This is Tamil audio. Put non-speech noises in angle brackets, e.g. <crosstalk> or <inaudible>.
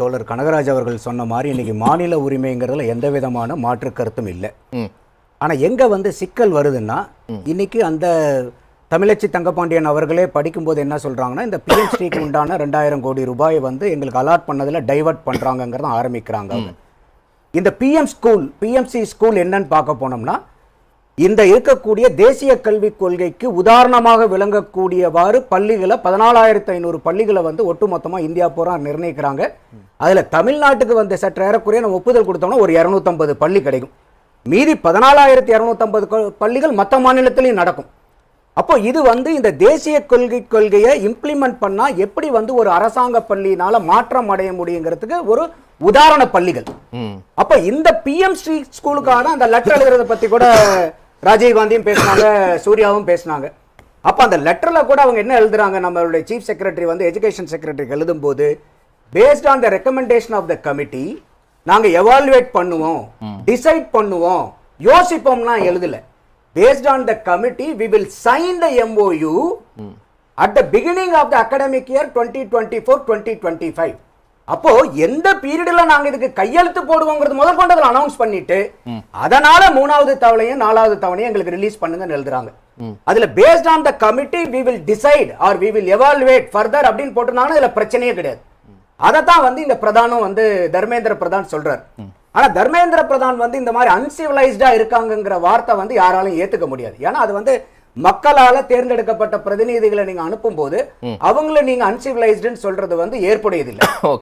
தோழர் கனகராஜ் அவர்கள் சொன்ன மாதிரி இன்னைக்கு மாநில உரிமைங்கிறதுல எந்த விதமான மாற்று கருத்தும் இல்லை. ம். ஆனா எங்க வந்து சிக்கல் வருதுன்னா இன்னைக்கு அந்த தமிழச்சி தங்கபாண்டியன் அவர்களே படிக்கும்போது என்ன சொல்றாங்கன்னா இந்த பிஹெச்டிக்கு உண்டான ரெண்டாயிரம் கோடி ரூபாயை வந்து எங்களுக்கு அலாட் பண்ணதுல டைவர்ட் பண்றாங்கங்கிறத ஆரம்பிக்கிறாங்க அவங்க. இந்த பிஎம் ஸ்கூல் பிஎம்சி ஸ்கூல் என்னன்னு பார்க்க போனோம்னா இந்த இருக்கக்கூடிய தேசிய கல்விக் கொள்கைக்கு உதாரணமாக விளங்கக்கூடியவாறு பள்ளிகளை பதினாலாயிரத்து ஐநூறு பள்ளிகளை வந்து ஒட்டுமொத்தமாக இந்தியா பூரா நிர்ணயிக்கிறாங்க. அதில் தமிழ்நாட்டுக்கு வந்து சற்று ஏறக்குறைய நம்ம ஒப்புதல் கொடுத்தோம்னா ஒரு இரநூத்தம்பது பள்ளி கிடைக்கும். மீதி பதினாலாயிரத்தி இரநூத்தம்பது பள்ளிகள் மற்ற மாநிலத்திலையும் நடக்கும். அப்போ இது வந்து இந்த தேசிய கொள்கை கொள்கையை இம்ப்ளிமெண்ட் பண்ணா எப்படி வந்து ஒரு அரசாங்க பள்ளியினால மாற்றம் அடைய முடியுங்கிறதுக்கு ஒரு உதாரண பள்ளிகள். அப்ப இந்த பிஎம் ஸ்ரீ ஸ்கூலுக்காக தான் அந்த லெட்டர் எழுதுறத பத்தி கூட ராஜீவ் காந்தியும் பேசினாங்க சூர்யாவும் பேசினாங்க. அப்ப அந்த லெட்டர்ல கூட அவங்க என்ன எழுதுறாங்க? நம்மளுடைய சீஃப் செக்ரட்டரி வந்து எஜுகேஷன் செக்ரட்டரிக்கு எழுதும்போது based on the recommendation of the committee நாங்க எவாலுவேட் பண்ணுவோம் டிசைட் பண்ணுவோம் யோசிப்போம்னா எழுதல. Based on the committee we will sign the MOU at the beginning of the academic year twenty twenty four twenty twenty five அப்போ எந்த பீரியட்ல நாங்க இதுக்கு கையெழுத்து போடுவோங்கிறது முதல் கொண்டு அதில் அனௌன்ஸ் பண்ணிட்டு அதனால மூணாவது தவணையும் நாலாவது தவணையும் எங்களுக்கு ரிலீஸ் பண்ணுங்கன்னு எழுதுறாங்க. அதுல based on the committee we will decide or we will evaluate further அப்படின்னு போட்டிருந்தாங்கன்னா இதுல பிரச்சனையே கிடையாது. அதை தான் வந்து இந்த பிரதானம் வந்து தர்மேந்திர பிரதான் சொல்றாரு. ஆனா தர்மேந்திர பிரதான் வந்து இந்த மாதிரி அன்சிவிலைஸ்டா இருக்காங்கங்கிற வார்த்தை வந்து யாராலும் ஏத்துக்க முடியாது. ஏன்னா அது வந்து மக்களால தேர்ந்தெடுக்கப்பட்ட பிரதிநிதிகளை நீங்க அனுப்பும்போது அவங்கள நீங்க அன்சிவிலைஸ்டுன்னு சொல்றது வந்து ஏற்புடையதில்லை. <coughs>